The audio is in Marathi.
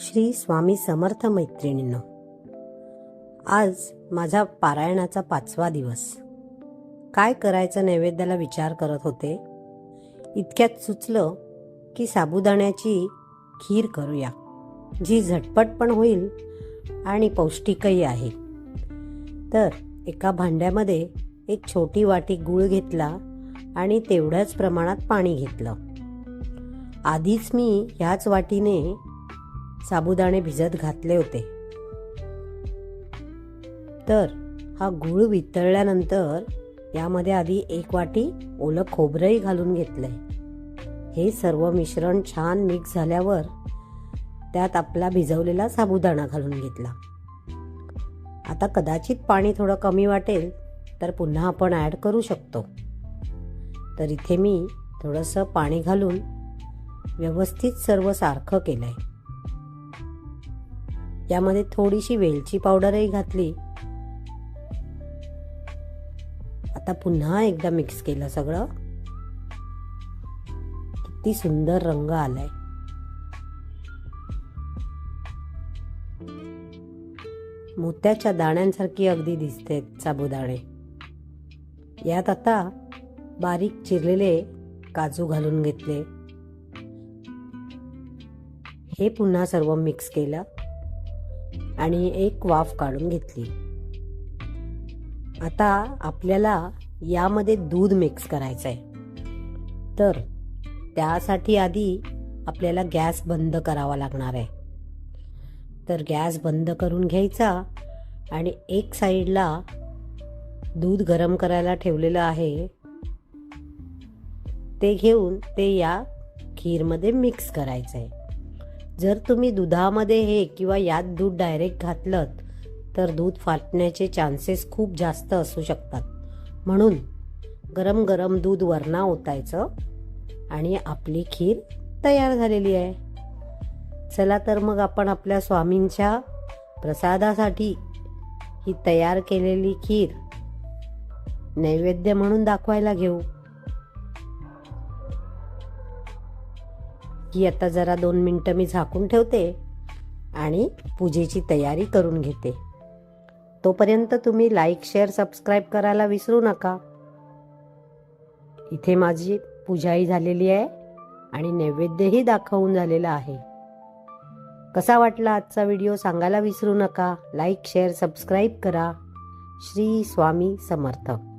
श्री स्वामी समर्थ मैत्रिणींनो आज माझा पारायणाचा पाचवा दिवस. काय करायचं नैवेद्याला विचार करत होते? इतक्यात सुचलं की साबुदाण्याची खीर करूया जी झटपट पण होईल आणि पौष्टिकही आहे. तर एका भांड्यामध्ये एक छोटी वाटी गूळ घेतला आणि तेवढ्याच प्रमाणात पाणी घेतलं. आधीच मी ह्याच वाटीने साबुदाणे भिजत घातले होते. तर हा गूळ वितळल्यानंतर यामध्ये आधी एक वाटी ओलं खोबरंही घालून घेतलंय. हे सर्व मिश्रण छान मिक्स झाल्यावर त्यात आपला भिजवलेला साबुदाणा घालून घेतला. आता कदाचित पाणी थोडं कमी वाटेल तर पुन्हा आपण ॲड करू शकतो. तर इथे मी थोडंसं पाणी घालून व्यवस्थित सर्व सारखं केलं आहे यामध्ये थोडीशी वेलची पावडरही घातली. आता पुन्हा एकदा मिक्स केलं सगळं. किती सुंदर रंग आलाय. मोत्याच्या दाण्यांसारखी अगदी दिसते साबुदाणे. यात आता बारीक चिरलेले काजू घालून घेतले. हे पुन्हा सर्व मिक्स केलं. आणि एक वाफ काढून घेतली. आता आपल्याला यामध्ये दूध मिक्स करायचं आहे तर त्यासाठी आधी आपल्याला गॅस बंद करावा लागणार आहे. तर गॅस बंद करून घ्यायचा आणि एक साईडला दूध गरम करायला ठेवलेलं आहे. ते घेऊन ते या खीरमध्ये मिक्स करायचं आहे जर तुम्ही दुधामध्ये हे किंवा यात दूध डायरेक्ट घातलं तर दूध फाटण्याचे चान्सेस खूप जास्त असू शकतात. म्हणून गरम गरम दूध वरणा ओतायचं आणि आपली खीर तयार झालेली आहे. चला तर मग आपण आपल्या स्वामींच्या प्रसादासाठी ही तयार केलेली खीर नैवेद्य म्हणून दाखवायला घेऊ. की आता जरा दोन मिनटं मी झाकून ठेवते आणि पूजेची तयारी करून घेते. तोपर्यंत तुम्ही लाईक शेअर सबस्क्राईब करायला विसरू नका. इथे माझी पूजाही झालेली आहे आणि नैवेद्यही दाखवून झालेला आहे. कसा वाटला आजचा व्हिडिओ सांगायला विसरू नका. लाईक शेअर सबस्क्राईब करा. श्री स्वामी समर्थक